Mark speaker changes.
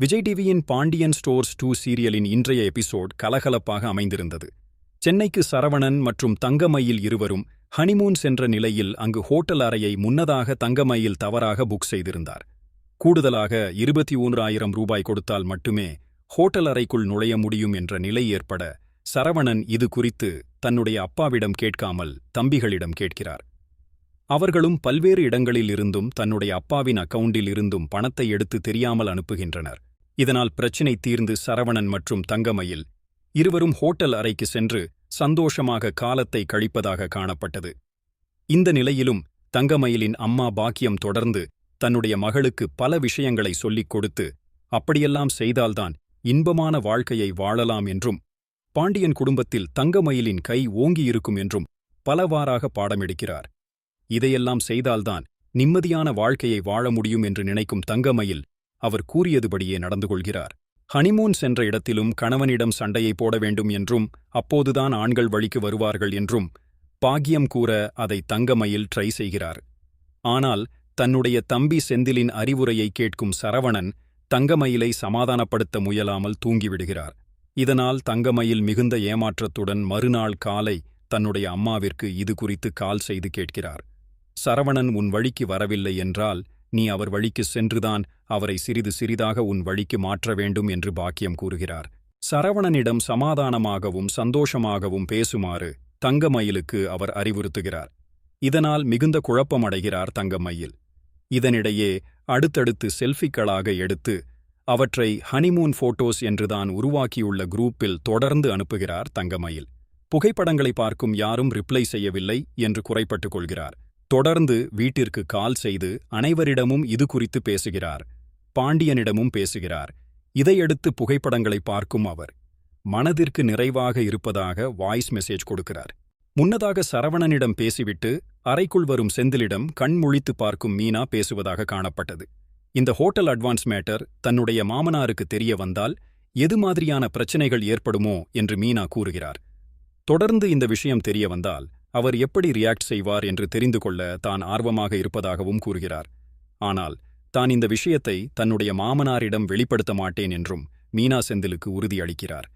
Speaker 1: விஜய் டிவியின் Pandian stores two சீரியலின் இன்றைய episode கலகலப்பாக அமைந்திருந்தது. சென்னைக்கு சரவணன் மற்றும் தங்கமயில் இருவரும் ஹனிமூன் சென்ற நிலையில் அங்கு ஹோட்டல் அறையை முன்னதாக தங்கமயில் தவறாக புக் செய்திருந்தார். கூடுதலாக இருபத்தி ஒன்றாயிரம் ரூபாய் கொடுத்தால் மட்டுமே ஹோட்டல் அறைக்குள் நுழைய முடியும் என்ற நிலை ஏற்பட சரவணன் இது குறித்து தன்னுடைய அப்பாவிடம் கேட்காமல் தம்பிகளிடம் கேட்கிறார். அவர்களும் பல்வேறு இடங்களில் இருந்தும் தன்னுடைய அப்பாவின் அக்கவுண்டில் இருந்தும் பணத்தை எடுத்து தெரியாமல் அனுப்புகின்றனர். இதனால் பிரச்சினை தீர்ந்து சரவணன் மற்றும் தங்கமயில் இருவரும் ஹோட்டல் அறைக்கு சென்று சந்தோஷமாக காலத்தை கழிப்பதாக காணப்பட்டது. இந்த நிலையிலும் தங்கமயிலின் அம்மா பாக்கியம் தொடர்ந்து தன்னுடைய மகளுக்கு பல விஷயங்களை சொல்லிக் கொடுத்து அப்படியெல்லாம் செய்தால்தான் இன்பமான வாழ்க்கையை வாழலாம் என்றும் பாண்டியன் குடும்பத்தில் தங்கமயிலின் கை ஓங்கியிருக்கும் என்றும் பலவாறாக பாடமெடுக்கிறார் இதையெல்லாம் செய்தால்தான் நிம்மதியான வாழ்க்கையை வாழ முடியும் என்று நினைக்கும் தங்கமயில் அவர் கூறியதுபடியே நடந்து கொள்கிறார் ஹனிமூன் சென்ற இடத்திலும் கணவனிடம் சண்டையை போட வேண்டும் என்றும் அப்போதுதான் ஆண்கள் வழிக்கு வருவார்கள் என்றும் பாக்கியம் கூற அதை தங்கமயில் ட்ரை செய்கிறார். ஆனால் தன்னுடைய தம்பி செந்திலின் அறிவுரையை கேட்கும் சரவணன் தங்கமயிலை சமாதானப்படுத்த முயலாமல் தூங்கிவிடுகிறார். இதனால் தங்கமயில் மிகுந்த ஏமாற்றத்துடன் மறுநாள் காலை தன்னுடைய அம்மாவிற்கு இது குறித்து கால் செய்து கேட்கிறார். சரவணன் உன் வழிக்கு வரவில்லை என்றால் நீ அவர் வழிக்கு சென்றுதான் அவரை சிறிது சிறிதாக உன் வழிக்கு மாற்ற வேண்டும் என்று பாக்கியம் கூறுகிறார். சரவணனிடம் சமாதானமாகவும் சந்தோஷமாகவும் பேசுமாறு தங்கமயிலுக்கு அவர் அறிவுறுத்துகிறார். இதனால் மிகுந்த குழப்பமடைகிறார் தங்கமயில். இதனிடையே அடுத்தடுத்து செல்ஃபிக்களாக எடுத்து அவற்றை ஹனிமூன் போட்டோஸ் என்றுதான் உருவாக்கியுள்ள குரூப்பில் தொடர்ந்து அனுப்புகிறார் தங்கமயில். புகைப்படங்களை பார்க்கும் யாரும் ரிப்ளை செய்யவில்லை என்று குறைப்பட்டுக் கொள்கிறார். தொடர்ந்து வீட்டிற்கு கால் செய்து அனைவரிடமும் இது குறித்து பேசுகிறார். பாண்டியனிடமும் பேசுகிறார். இதையடுத்து புகைப்படங்களை பார்க்கும் அவர். மனதிற்கு நிறைவாக இருப்பதாக வாய்ஸ் மெசேஜ் கொடுக்கிறார். முன்னதாக சரவணனிடம் பேசிவிட்டு அறைக்குள் வரும் செந்திலிடம் கண்முழித்து பார்க்கும் மீனா பேசுவதாக காணப்பட்டது. இந்த ஹோட்டல் அட்வான்ஸ் மேட்டர் தன்னுடைய மாமனாருக்கு தெரிய வந்தால் எது மாதிரியான பிரச்சனைகள் ஏற்படுமோ என்று மீனா கூறுகிறார். தொடர்ந்து இந்த விஷயம் தெரிய வந்தால் அவர் எப்படி ரியாக்ட் செய்வார் என்று தெரிந்து கொள்ள தான் ஆர்வமாக இருப்பதாகவும் கூறுகிறார். ஆனால் தான் இந்த விஷயத்தை தன்னுடைய மாமனாரிடம் வெளிப்படுத்த மாட்டேன் என்றும் மீனா செந்திலுக்கு உறுதியளிக்கிறார்